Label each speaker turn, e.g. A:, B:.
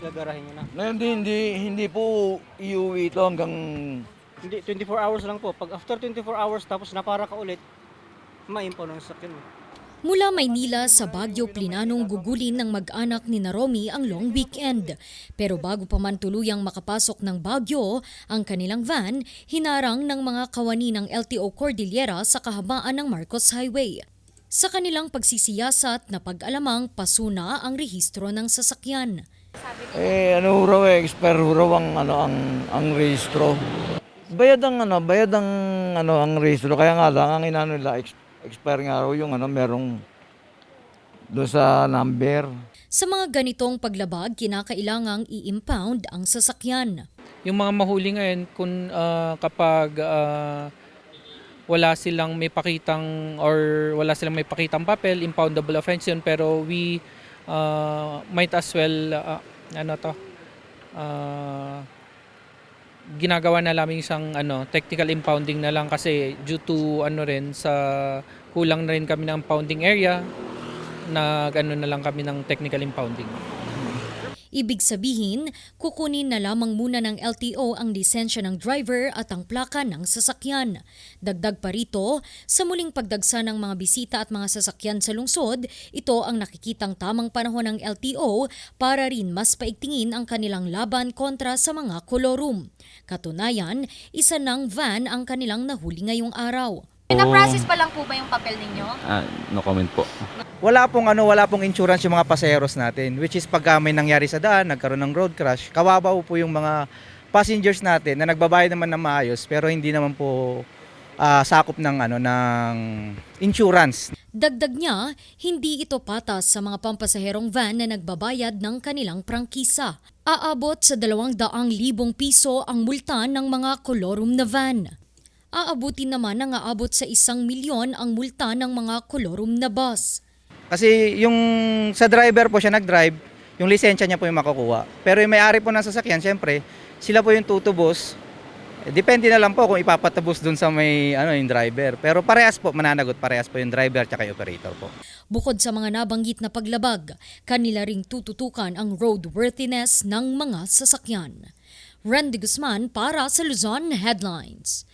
A: Gagarahin nyo na.
B: Na hindi, hindi, hindi po iuwi ito hanggang
A: Hindi, 24 hours lang po. Pag after 24 hours tapos napara ka ulit, maimpo ng sakyan mo.
C: Mula Maynila sa Baguio, plinanong gugulin ng mag-anak ni Naromi ang long weekend. Pero bago pa man tuluyang makapasok ng Baguio, ang kanilang van hinarang ng mga kawani ng LTO Cordillera sa kahabaan ng Marcos Highway. Sa kanilang pagsisiyasat na pag-alamang pasuna ang rehistro ng sasakyan.
B: Eh, ano raw eh, expire raw ang, ano, ang, ang rehistro. Bayad ang, ano, bayad ang, ano, ang rehistro. Kaya nga lang, ang inano nila, ex, expire nga raw yung, ano, merong doon sa number.
C: Sa mga ganitong paglabag, kinakailangang i-impound ang sasakyan.
D: Yung mga mahuli ngayon, kung ah, kapag ah, wala silang may pakitang or wala silang may pakitang papel, impoundable offense yun. Pero we ah, might as well, ah, ano to, ah, ginagawa na namin isang ano, technical impounding na lang kasi due to ano rin sa kulang na rin kami ng impounding area, nag ano na lang kami ng technical impounding.
C: Ibig sabihin, kukunin na lamang muna ng LTO ang lisensya ng driver at ang plaka ng sasakyan. Dagdag pa rito, sa muling pagdagsa ng mga bisita at mga sasakyan sa lungsod, ito ang nakikitang tamang panahon ng LTO para rin mas paigtingin ang kanilang laban kontra sa mga kolorum. Katunayan, isa ng van ang kanilang nahuli ngayong araw.
E: Na-process pa lang po ba yung papel ninyo?
F: Ah, no comment po.
G: wala pong ano, wala pong insurance yung mga pasaheros natin. Which is pagka may nangyari sa daan, nagkaroon ng road crash, kawawa po yung mga passengers natin na nagbabayad naman ng maayos pero hindi naman po ah, sakop ng ano ng insurance.
C: Dagdag niya, hindi ito patas sa mga pampasaherong van na nagbabayad ng kanilang prangkisa. Aabot sa 200,000 piso ang multa ng mga kolorum na van. Aabutin naman ang aabot sa isang milyon ang multa ng mga kolorum na bus.
G: Kasi yung sa driver po siya nag-drive, yung lisensya niya po yung makukuha. Pero yung may-ari po ng sasakyan, syempre, sila po yung tutubos. Eh, Depende na lang po kung ipapatabos dun sa may ano yung driver. Pero parehas po mananagot, parehas po yung driver at yung operator po.
C: Bukod sa mga nabanggit na paglabag, kanila ring tututukan ang roadworthiness ng mga sasakyan. Randy Guzman para sa Luzon Headlines.